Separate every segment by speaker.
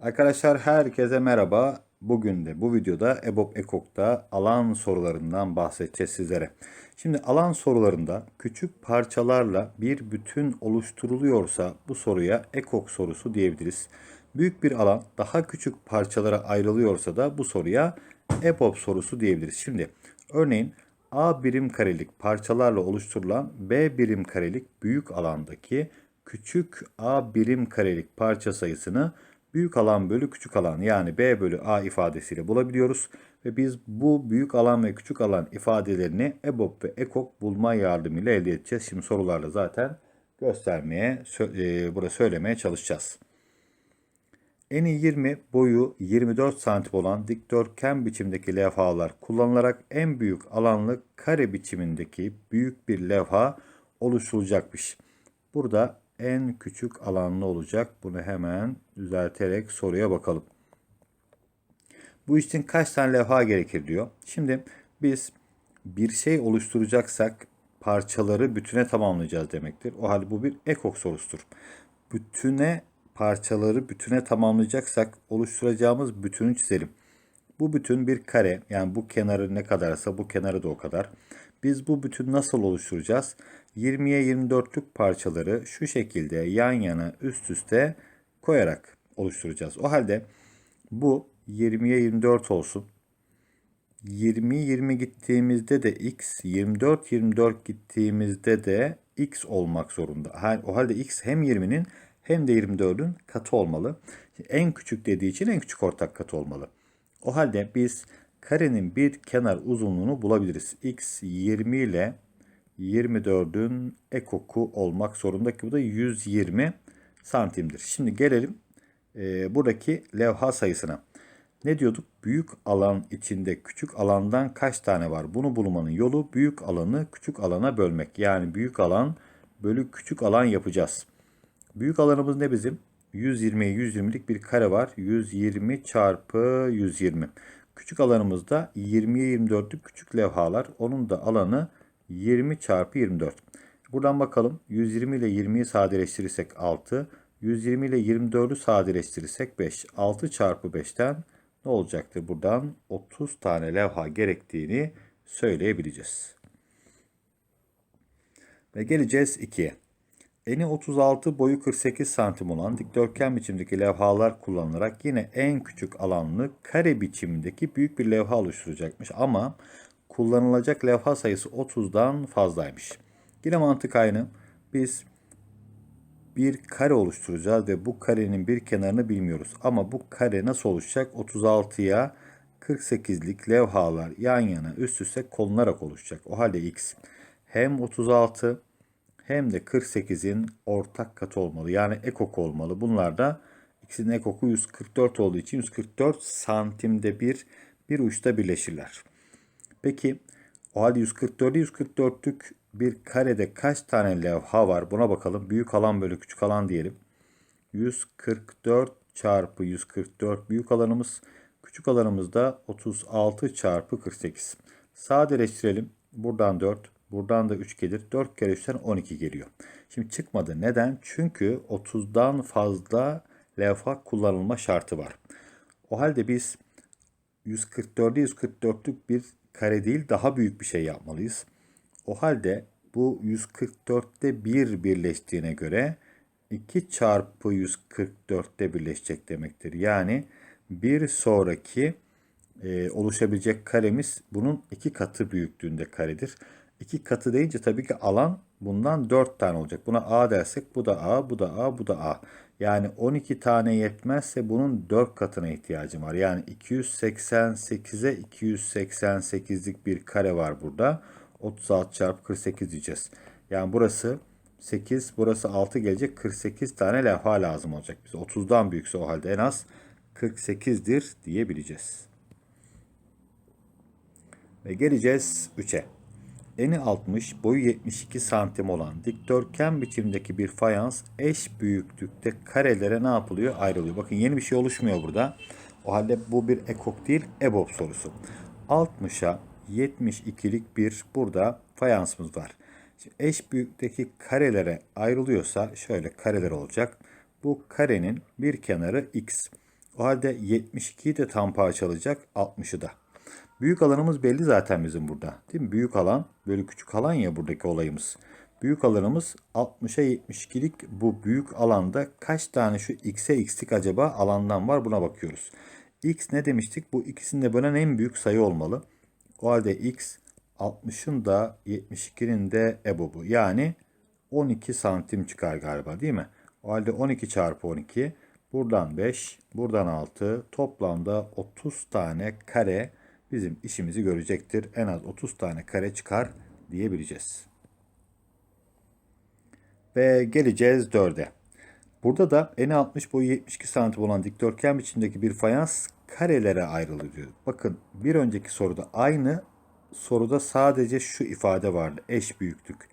Speaker 1: Arkadaşlar herkese merhaba. Bugün de bu videoda EBOB EKOK'ta alan sorularından bahsedeceğiz sizlere. Şimdi alan sorularında küçük parçalarla bir bütün oluşturuluyorsa bu soruya EKOK sorusu diyebiliriz. Büyük bir alan daha küçük parçalara ayrılıyorsa da bu soruya EBOB sorusu diyebiliriz. Şimdi örneğin A birim karelik parçalarla oluşturulan B birim karelik büyük alandaki küçük A birim karelik parça sayısını büyük alan bölü küçük alan yani B bölü A ifadesiyle bulabiliyoruz. Ve biz bu büyük alan ve küçük alan ifadelerini EBOB ve EKOK bulma yardımıyla elde edeceğiz. Şimdi sorularla zaten göstermeye, e, burada söylemeye çalışacağız. Eni 20, boyu 24 santim olan dikdörtgen biçimdeki levhalar kullanılarak en büyük alanlı kare biçimindeki büyük bir levha oluşturulacakmış. Burada en küçük alanlı olacak. Bunu hemen düzelterek soruya bakalım. Bu için kaç tane levha gerekir diyor. Şimdi biz bir şey oluşturacaksak parçaları bütüne tamamlayacağız demektir. O halde bu bir ekok sorusudur. Bütüne parçaları bütüne tamamlayacaksak oluşturacağımız bütünü çizelim. Bu bütün bir kare. Yani bu kenarı ne kadarsa bu kenarı da o kadar. Biz bu bütünü nasıl oluşturacağız? 20'ye 24'lük parçaları şu şekilde yan yana üst üste koyarak oluşturacağız. O halde bu 20'ye 24 olsun. 20 20 gittiğimizde de x, 24 24 gittiğimizde de x olmak zorunda. O halde x hem 20'nin hem de 24'ün katı olmalı. En küçük dediği için en küçük ortak katı olmalı. O halde biz karenin bir kenar uzunluğunu bulabiliriz. x 20 ile 24'ün ekoku olmak zorunda ki bu da 120 santimdir. Şimdi gelelim e, buradaki levha sayısına. Ne diyorduk? Büyük alan içinde küçük alandan kaç tane var? Bunu bulmanın yolu büyük alanı küçük alana bölmek. Yani büyük alan bölü küçük alan yapacağız. Büyük alanımız ne bizim? 120'ye 120'lik bir kare var. 120 çarpı 120. Küçük alanımızda 20'ye 24'lük küçük levhalar. Onun da alanı 20 çarpı 24. Buradan bakalım. 120 ile 20'yi sadeleştirirsek 6. 120 ile 24'ü sadeleştirirsek 5. 6 çarpı 5'ten ne olacaktır? Buradan 30 tane levha gerektiğini söyleyebileceğiz. Ve geleceğiz 2'ye. Eni 36 boyu 48 santim olan dikdörtgen biçimdeki levhalar kullanılarak yine en küçük alanlı kare biçimdeki büyük bir levha oluşturacakmış ama kullanılacak levha sayısı 30'dan fazlaymış. Yine mantık aynı. Biz bir kare oluşturacağız ve bu karenin bir kenarını bilmiyoruz. Ama bu kare nasıl oluşacak? 36'ya 48'lik levhalar yan yana üst üste konularak oluşacak. O halde x hem 36 hem de 48'in ortak katı olmalı. Yani ekok olmalı. Bunlar da ikisinin ekoku 144 olduğu için 144 santimde bir bir uçta birleşirler. Peki o halde 144'e 144'lük bir karede kaç tane levha var? Buna bakalım. Büyük alan bölü küçük alan diyelim. 144 çarpı 144 büyük alanımız. Küçük alanımızda 36 çarpı 48. Sadeleştirelim. Buradan 4, buradan da 3 gelir. 4 kere 3'ten 12 geliyor. Şimdi çıkmadı. Neden? Çünkü 30'dan fazla levha kullanılma şartı var. O halde biz 144'e 144'lük bir kare değil daha büyük bir şey yapmalıyız. O halde bu 144'te 1 birleştiğine göre 2 çarpı 144'te birleşecek demektir. Yani bir sonraki e, oluşabilecek karemiz bunun iki katı büyüklüğünde karedir. İki katı deyince tabii ki alan bundan 4 tane olacak. Buna A dersek bu da A, bu da A, bu da A. Yani 12 tane yetmezse bunun 4 katına ihtiyacım var. Yani 288'e 288'lik bir kare var burada. 36 çarpı 48 diyeceğiz. Yani burası 8, burası 6 gelecek. 48 tane levha lazım olacak bize. 30'dan büyükse o halde en az 48'dir diyebileceğiz. Ve geleceğiz 3'e. Eni 60, boyu 72 santim olan dikdörtgen biçimdeki bir fayans eş büyüklükte karelere ne yapılıyor? Ayrılıyor. Bakın yeni bir şey oluşmuyor burada. O halde bu bir ekok değil, EBOB sorusu. 60'a 72'lik bir burada fayansımız var. Şimdi eş büyüklükteki karelere ayrılıyorsa şöyle kareler olacak. Bu karenin bir kenarı x. O halde 72'yi de tam parçalayacak 60'ı da. Büyük alanımız belli zaten bizim burada. Değil mi? Büyük alan böyle küçük alan ya buradaki olayımız. Büyük alanımız 60'a 72'lik bu büyük alanda kaç tane şu x'e x'lik acaba alandan var buna bakıyoruz. x ne demiştik? Bu ikisini de bölen en büyük sayı olmalı. O halde x 60'ın da 72'nin de ebobu. Yani 12 santim çıkar galiba değil mi? O halde 12 çarpı 12. Buradan 5, buradan 6. Toplamda 30 tane kare bizim işimizi görecektir. En az 30 tane kare çıkar diyebileceğiz. Ve geleceğiz 4'e. Burada da eni 60 boyu 72 santim olan dikdörtgen biçimdeki bir fayans karelere ayrılıyor. Bakın bir önceki soruda aynı soruda sadece şu ifade vardı. Eş büyüklük.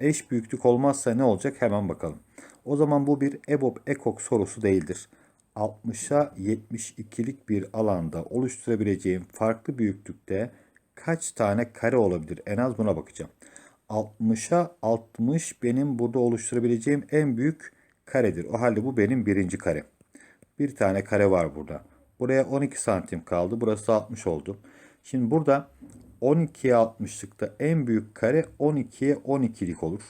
Speaker 1: Eş büyüklük olmazsa ne olacak hemen bakalım. O zaman bu bir EBOB EKOK sorusu değildir. 60'a 72'lik bir alanda oluşturabileceğim farklı büyüklükte kaç tane kare olabilir? En az buna bakacağım. 60'a 60 benim burada oluşturabileceğim en büyük karedir. O halde bu benim birinci kare. Bir tane kare var burada. Buraya 12 santim kaldı. Burası 60 oldu. Şimdi burada 12'ye 60'lıkta en büyük kare 12'ye 12'lik olur.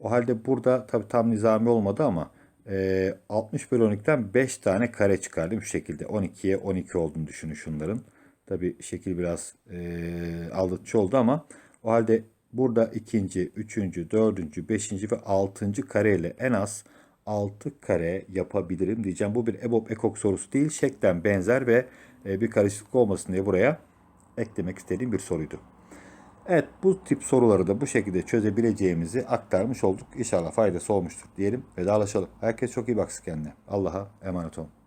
Speaker 1: O halde burada tabi tam nizami olmadı ama e, 60 bölü 12'den 5 tane kare çıkar değil mi? Şu şekilde 12'ye 12 olduğunu düşünün şunların. Tabi şekil biraz e, aldatıcı oldu ama o halde burada ikinci, üçüncü, dördüncü, beşinci ve altıncı kare ile en az 6 kare yapabilirim diyeceğim. Bu bir EBOB ekok sorusu değil. Şeklen benzer ve e, bir karışıklık olmasın diye buraya eklemek istediğim bir soruydu. Evet bu tip soruları da bu şekilde çözebileceğimizi aktarmış olduk. İnşallah faydası olmuştur diyelim. Vedalaşalım. Herkes çok iyi baksın kendine. Allah'a emanet olun.